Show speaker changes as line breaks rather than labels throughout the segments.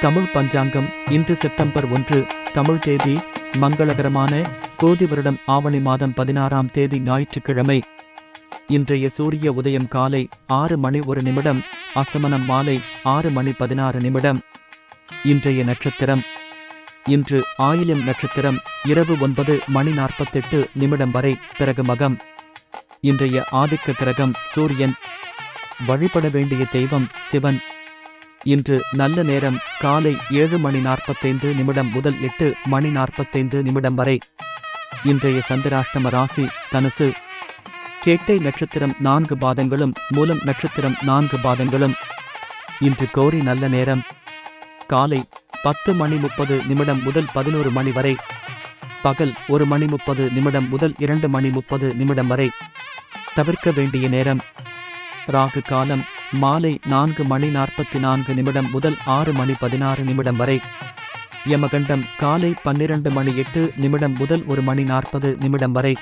தமிழ் பஞ்சாங்கம் இன்று செப்டம்பர் ஒன்று தமிழ் தேதி மங்களகரமான கோதி வருடம் ஆவணி மாதம் பதினாறாம் தேதி ஞாயிற்றுக்கிழமை. இன்றைய சூரிய உதயம் காலை ஆறு மணி ஒரு நிமிடம் அஸ்தமனம் மாலை ஆறு மணி பதினாறு நிமிடம். இன்றைய நட்சத்திரம். இன்று ஆயிலம் நட்சத்திரம் இரவு ஒன்பது மணி நாற்பத்தெட்டு நிமிடம் வரை பிறகு மகம். இன்றைய ஆதிக்க கிரகம் சூரியன். வழிபட வேண்டிய தெய்வம் சிவன். இன்று நல்ல நேரம் காலை ஏழு மணி நாற்பத்தைந்து நிமிடம் முதல் எட்டு மணி நாற்பத்தைந்து நிமிடம் வரை. இன்றைய சந்திராஷ்டம ராசி தனுசு. கேட்டை நட்சத்திரம் நான்கு பாதங்களும் மூலம் நட்சத்திரம் நான்கு பாதங்களும். இன்று கோரி நல்ல நேரம். காலை பத்து மணி முப்பது நிமிடம் முதல் பதினோரு மணி வரை. பகல் ஒரு மணி முப்பது நிமிடம் முதல் இரண்டு மணி முப்பது நிமிடம் வரை. தவிர்க்க வேண்டிய நேரம். ராகு காலம் மாலை நான்கு மணி நாற்பத்தி நான்கு நிமிடம் முதல் ஆறு மணி பதினாறு நிமிடம் வரை. யமகண்டம் காலை பன்னிரண்டு மணி எட்டு நிமிடம் முதல் ஒரு மணி நாற்பது நிமிடம் வரை.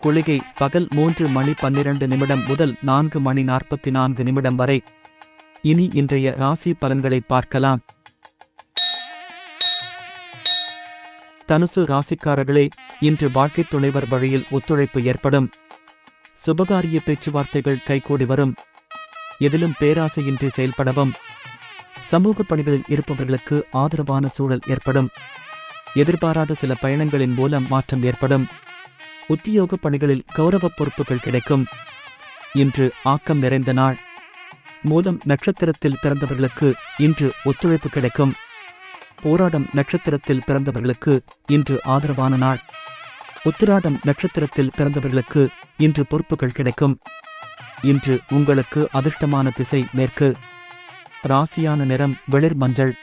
குளிகை பகல் மூன்று மணி பன்னிரண்டு நிமிடம் முதல் நான்கு மணி நாற்பத்தி நான்கு நிமிடம் வரை. இனி இன்றைய ராசி பலன்களை பார்க்கலாம். தனுசு ராசிக்காரர்களே இன்று வாழ்க்கைத் துணைவர் வழியில் ஒத்துழைப்பு ஏற்படும். சுபகாரிய பேச்சுவார்த்தைகள் கைகூடி வரும். எதிலும் பேராசையின்றி செயல்படவும் சமூக பணிகளில் இருப்பவர்களுக்கு ஆதரவான சூழல் ஏற்படும். எதிர்பாராத சில பயணங்களின் மூலம் மாற்றம் ஏற்படும். உத்தியோக பணிகளில் கௌரவ பொறுப்புகள் கிடைக்கும். இன்று ஆக்கம் நிறைந்த நாள். மூலம் நட்சத்திரத்தில் பிறந்தவர்களுக்கு இன்று ஒத்துழைப்பு கிடைக்கும். போராடம் நட்சத்திரத்தில் பிறந்தவர்களுக்கு இன்று ஆதரவான நாள். உத்திராடம் நட்சத்திரத்தில் பிறந்தவர்களுக்கு இன்று பொறுப்புகள் கிடைக்கும். இன்று உங்களுக்கு அதிர்ஷ்டமான திசை மேற்கு. ராசியான நிறம் வெளிர் மஞ்சள்.